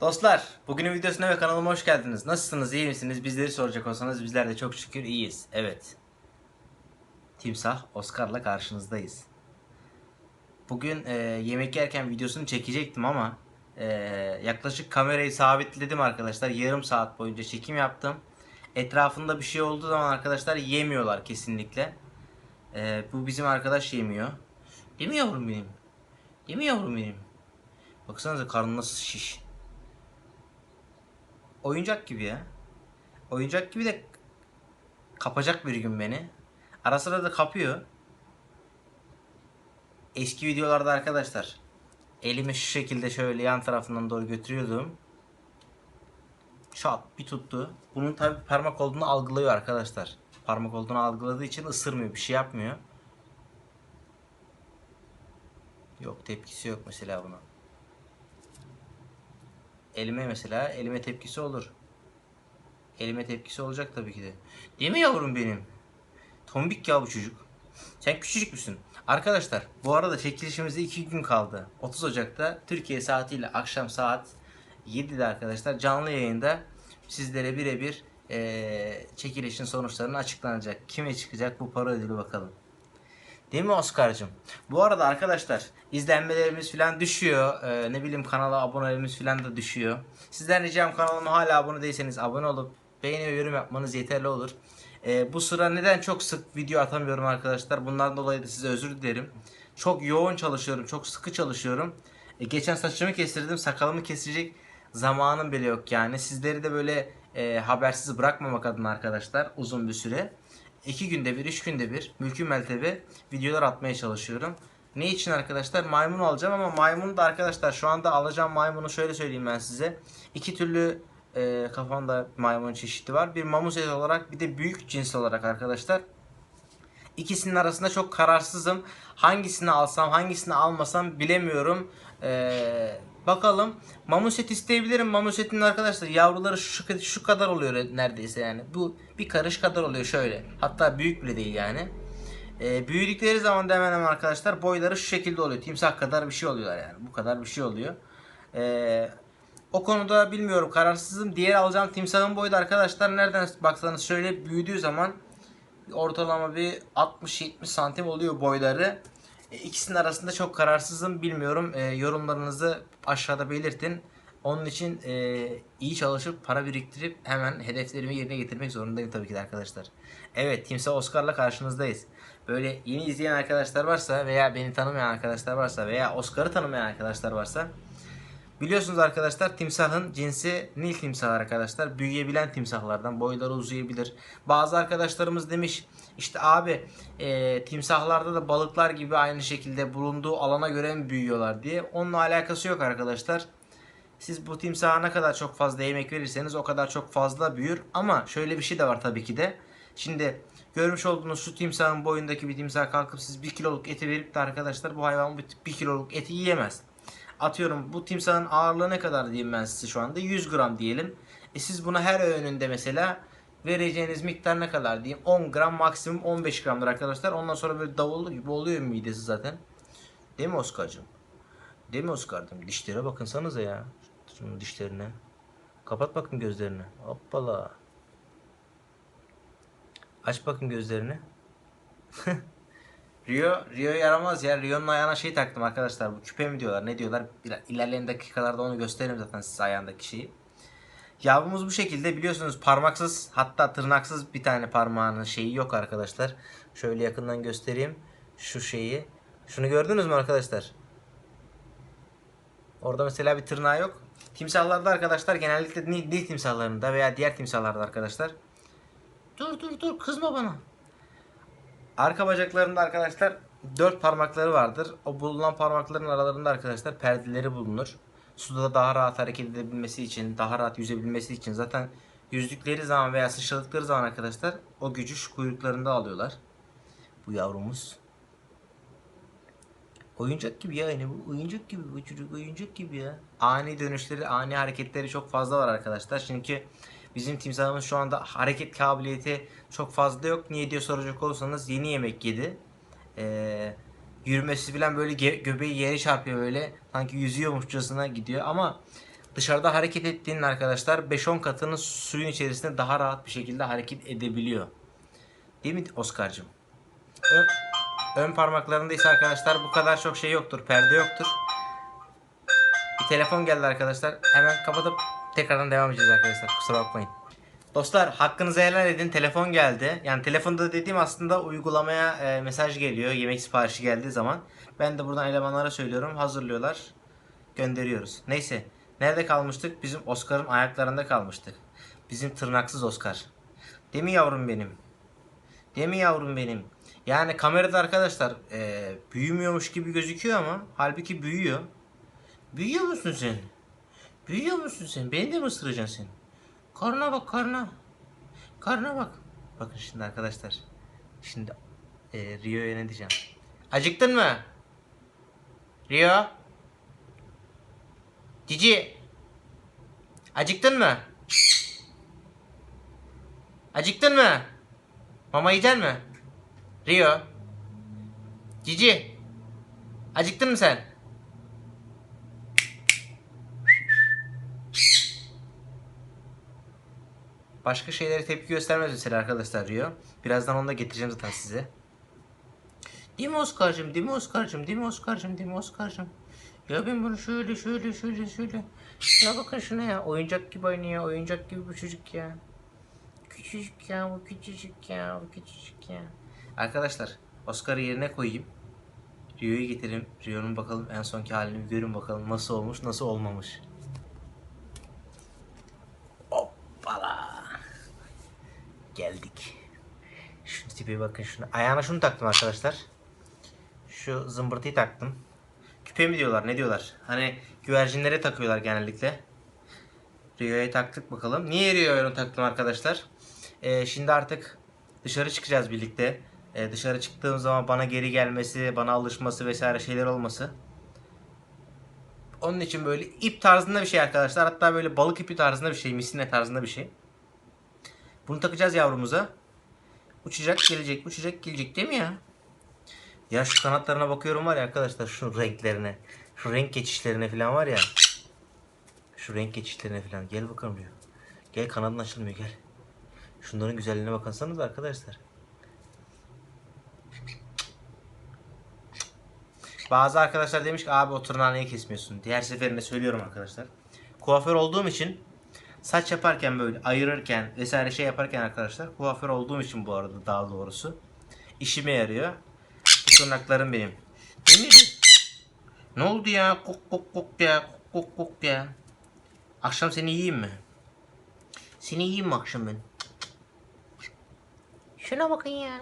Dostlar, bugünün videosuna ve kanalıma hoş geldiniz. Nasılsınız, iyi misiniz? Bizleri soracak olsanız bizler de çok şükür iyiyiz. Evet. Timsah Oscar'la karşınızdayız. Bugün e, yemek yerken videosunu çekecektim ama e, yaklaşık kamerayı sabitledim arkadaşlar. Yarım saat boyunca çekim yaptım. Etrafında bir şey olduğu zaman arkadaşlar yemiyorlar kesinlikle. E, bu bizim arkadaş yemiyor. Değil mi yavrum benim? Değil mi yavrum benim? Baksanıza karnı nasıl şiş. Oyuncak gibi ya. Oyuncak gibi de kapacak bir gün beni. Ara sıra da kapıyor. Eski videolarda arkadaşlar elimi şu şekilde şöyle yan tarafından doğru götürüyordum. Şat bir tuttu. Bunun tabi parmak olduğunu algılıyor arkadaşlar. Parmak olduğunu algıladığı için ısırmıyor, bir şey yapmıyor. Yok tepkisi yok mesela buna. Elime mesela elime tepkisi olur. Elime tepkisi olacak tabii ki de. Değil mi yavrum benim? Tombik ya bu çocuk. Sen küçücük müsün? Arkadaşlar bu arada çekilişimizde 2 gün kaldı. 30 Ocak'ta Türkiye saatiyle akşam saat 7'de arkadaşlar canlı yayında sizlere birebir eee çekilişin sonuçlarını açıklanacak. Kime çıkacak bu para ödülü bakalım. Değil mi Oscar'cığım? Bu arada arkadaşlar izlenmelerimiz falan düşüyor. Ee, ne bileyim kanala abonelerimiz falan da düşüyor. Sizden ricam kanalıma hala abone değilseniz abone olup beğeni ve yorum yapmanız yeterli olur. Ee, bu sıra neden çok sık video atamıyorum arkadaşlar? Bundan dolayı da size özür dilerim. Çok yoğun çalışıyorum. Çok sıkı çalışıyorum. E, geçen saçımı kestirdim. Sakalımı kesecek zamanım bile yok yani. Sizleri de böyle e, habersiz bırakmamak adına arkadaşlar uzun bir süre. İki günde bir, üç günde bir mülkün meltebe videolar atmaya çalışıyorum. Ne için arkadaşlar? Maymun alacağım ama maymunu da arkadaşlar şu anda alacağım maymunu şöyle söyleyeyim ben size. İki türlü e, kafamda maymun çeşidi var. Bir mamuset olarak bir de büyük cins olarak arkadaşlar. İkisinin arasında çok kararsızım. Hangisini alsam, hangisini almasam bilemiyorum. Ee, bakalım. Mamuset isteyebilirim. Mamusetin arkadaşlar yavruları şu, şu kadar oluyor neredeyse yani. Bu bir karış kadar oluyor şöyle. Hatta büyük bile değil yani. Ee, büyüdükleri zaman da hemen hemen arkadaşlar boyları şu şekilde oluyor. Timsah kadar bir şey oluyorlar yani. Bu kadar bir şey oluyor. Ee, o konuda bilmiyorum kararsızım. Diğer alacağım timsahın boyu da arkadaşlar nereden baksanız şöyle büyüdüğü zaman ortalama bir 60-70 santim oluyor boyları. E, İkisinin arasında çok kararsızım. Bilmiyorum. E, yorumlarınızı aşağıda belirtin. Onun için e, iyi çalışıp para biriktirip hemen hedeflerimi yerine getirmek zorundayım tabii ki de arkadaşlar. Evet Timsah Oscar'la karşınızdayız. Böyle yeni izleyen arkadaşlar varsa veya beni tanımayan arkadaşlar varsa veya Oscar'ı tanımayan arkadaşlar varsa Biliyorsunuz arkadaşlar timsahın cinsi Nil timsahı arkadaşlar. Büyüyebilen timsahlardan boyları uzayabilir. Bazı arkadaşlarımız demiş işte abi e, timsahlarda da balıklar gibi aynı şekilde bulunduğu alana göre mi büyüyorlar diye. Onunla alakası yok arkadaşlar. Siz bu timsaha ne kadar çok fazla yemek verirseniz o kadar çok fazla büyür. Ama şöyle bir şey de var tabii ki de. Şimdi görmüş olduğunuz şu timsahın boyundaki bir timsah kalkıp siz 1 kiloluk eti verip de arkadaşlar bu hayvan 1 kiloluk eti yiyemez. Atıyorum bu timsahın ağırlığı ne kadar diyeyim ben size şu anda 100 gram diyelim. E siz buna her öğününde mesela vereceğiniz miktar ne kadar diyeyim 10 gram maksimum 15 gramdır arkadaşlar. Ondan sonra böyle davullu gibi oluyor midesi zaten. Değil mi Oscar'cığım? Değil mi Oscar'cığım? Dişlere bakınsanıza ya. Şunun dişlerine. Kapat bakın gözlerini. Hoppala. Aç bakın gözlerini. Rio, Rio yaramaz ya. Rio'nun ayağına şey taktım arkadaşlar. Bu küpe mi diyorlar ne diyorlar. İler- İlerleyen dakikalarda onu gösteririm zaten size ayağındaki şeyi. Yavrumuz bu şekilde biliyorsunuz parmaksız hatta tırnaksız bir tane parmağının şeyi yok arkadaşlar. Şöyle yakından göstereyim. Şu şeyi. Şunu gördünüz mü arkadaşlar? Orada mesela bir tırnağı yok. Timsahlarda arkadaşlar genellikle nil, nil timsahlarında veya diğer timsahlarda arkadaşlar. Dur dur dur kızma bana. Arka bacaklarında arkadaşlar dört parmakları vardır. O bulunan parmakların aralarında arkadaşlar perdeleri bulunur. Suda daha rahat hareket edebilmesi için, daha rahat yüzebilmesi için zaten yüzdükleri zaman veya sıçradıkları zaman arkadaşlar o gücü şu kuyruklarında alıyorlar. Bu yavrumuz. Oyuncak gibi ya yani bu oyuncak gibi bu çocuk oyuncak gibi ya. Ani dönüşleri, ani hareketleri çok fazla var arkadaşlar. Çünkü bizim timsahımız şu anda hareket kabiliyeti çok fazla yok. Niye diye soracak olursanız yeni yemek yedi. Ee, yürümesi falan böyle ge- göbeği yere çarpıyor böyle. Sanki yüzüyormuşçasına gidiyor ama dışarıda hareket ettiğinin arkadaşlar 5-10 katını suyun içerisinde daha rahat bir şekilde hareket edebiliyor. Değil mi Oscar'cığım? Ön, ön parmaklarında ise arkadaşlar bu kadar çok şey yoktur. Perde yoktur. Bir telefon geldi arkadaşlar. Hemen kapatıp tekrardan devam edeceğiz arkadaşlar. Kusura bakmayın. Dostlar hakkınızı helal edin. Telefon geldi. Yani telefonda dediğim aslında uygulamaya e, mesaj geliyor. Yemek siparişi geldiği zaman. Ben de buradan elemanlara söylüyorum. Hazırlıyorlar. Gönderiyoruz. Neyse. Nerede kalmıştık? Bizim Oscar'ın ayaklarında kalmıştık. Bizim tırnaksız Oscar. Değil mi yavrum benim? Değil mi yavrum benim? Yani kamerada arkadaşlar e, büyümüyormuş gibi gözüküyor ama halbuki büyüyor. Büyüyor musun sen? Büyüyor musun sen? Beni de mi ısıracaksın sen? Karnına bak karnına. Karnına bak. Bakın şimdi arkadaşlar. Şimdi e, Rio'ya ne diyeceğim? Acıktın mı? Rio? Cici? Acıktın mı? Acıktın mı? Mama yiyecek mi? Rio? Cici? Acıktın mı sen? Başka şeylere tepki göstermez mesela arkadaşlar Rio. Birazdan onu da getireceğim zaten size. Değil mi Oscar'cığım? Değil mi Oscar'cığım? Değil mi Oscar'cığım? Değil mi Oscar'cığım? Ya ben bunu şöyle şöyle şöyle şöyle. Ya bakın şuna ya. Oyuncak gibi oynuyor. Oyuncak gibi bu çocuk ya. Küçücük ya bu küçücük ya bu küçücük ya. Arkadaşlar Oscar'ı yerine koyayım. Rio'yu getireyim. Rio'nun bakalım en sonki halini görün bakalım nasıl olmuş nasıl olmamış. Hoppala. Geldik. Şu tipe bakın şunu. Ayağına şunu taktım arkadaşlar. Şu zımbırtıyı taktım. Küpe mi diyorlar ne diyorlar? Hani güvercinlere takıyorlar genellikle. Rio'ya taktık bakalım. Niye Rio'ya taktım arkadaşlar? Ee, şimdi artık dışarı çıkacağız birlikte. Ee, dışarı çıktığım zaman bana geri gelmesi, bana alışması vesaire şeyler olması. Onun için böyle ip tarzında bir şey arkadaşlar. Hatta böyle balık ipi tarzında bir şey, misine tarzında bir şey. Bunu takacağız yavrumuza. Uçacak gelecek, uçacak gelecek değil mi ya? Ya şu kanatlarına bakıyorum var ya arkadaşlar şu renklerine. Şu renk geçişlerine falan var ya. Şu renk geçişlerine falan. Gel bakalım diyor. Gel kanadın açılmıyor gel. Şunların güzelliğine bakansanız arkadaşlar. Bazı arkadaşlar demiş ki abi o tırnağı niye kesmiyorsun? Diğer seferinde söylüyorum arkadaşlar. Kuaför olduğum için saç yaparken böyle ayırırken vesaire şey yaparken arkadaşlar kuaför olduğum için bu arada daha doğrusu işime yarıyor. Bu tırnaklarım benim. Değil mi? Ne oldu ya? Kok kok kok ya. Kok kok kok ya. Akşam seni yiyeyim mi? Seni yiyeyim mi akşam ben? Şuna bakın ya.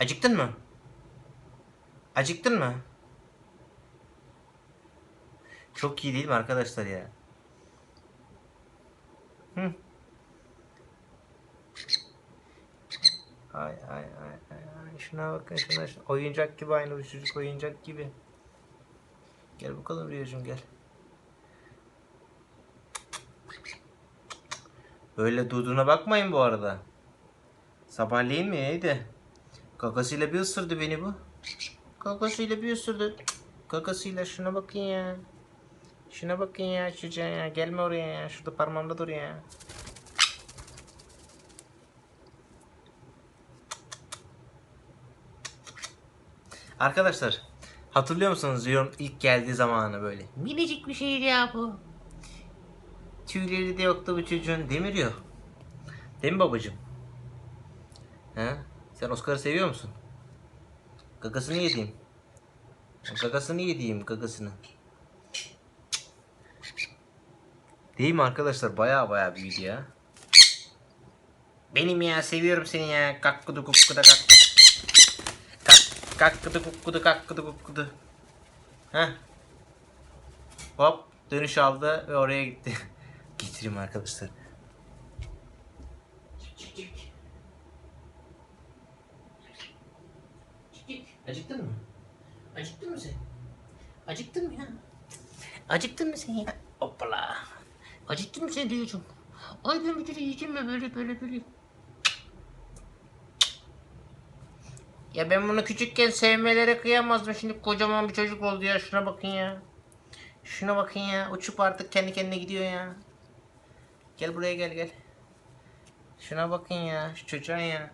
Acıktın mı? Acıktın mı? Çok iyi değil mi arkadaşlar ya? Hı. Ay ay ay ay şuna bakın şuna, oyuncak gibi aynı çocuk oyuncak gibi. Gel bakalım Rüyacığım gel. Böyle durduğuna bakmayın bu arada. Sabahleyin mi neydi? Kakasıyla bir ısırdı beni bu. Kakasıyla bir ısırdı. Kakasıyla şuna bakın ya. Şuna bakın ya çocuğa ya. Gelme oraya ya. Şurada parmağımda dur ya. Arkadaşlar hatırlıyor musunuz Leon ilk geldiği zamanı böyle? Minicik bir şeydi ya bu. Tüyleri de yoktu bu çocuğun. Demir yok. Değil mi babacığım? He? Sen Oscar'ı seviyor musun? Gagasını yediğim. Gagasını yediğim gagasını. Değil mi arkadaşlar? Baya baya büyüdü ya. Benim ya seviyorum seni ya. Kakkudu kukkuda kak. Kak kakkudu kukkudu kakkudu kukkudu. Heh. Hop dönüş aldı ve oraya gitti. Getireyim arkadaşlar. Acıktın mı? Acıktın mı sen? Acıktın mı ya? Acıktın mı sen ya? Hoppala. Acıktın mı sen diyorsun? Ay ben bir yiyeceğim mi böyle böyle böyle. Ya ben bunu küçükken sevmelere kıyamazdım. Şimdi kocaman bir çocuk oldu ya. Şuna bakın ya. Şuna bakın ya. Uçup artık kendi kendine gidiyor ya. Gel buraya gel gel. Şuna bakın ya. Şu çocuğa ya.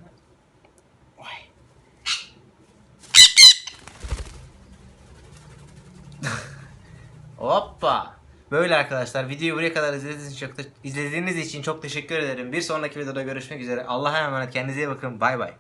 Vay. Hoppa. Böyle arkadaşlar videoyu buraya kadar izlediğiniz için çok, izlediğiniz için çok teşekkür ederim. Bir sonraki videoda görüşmek üzere. Allah'a emanet kendinize iyi bakın. Bay bay.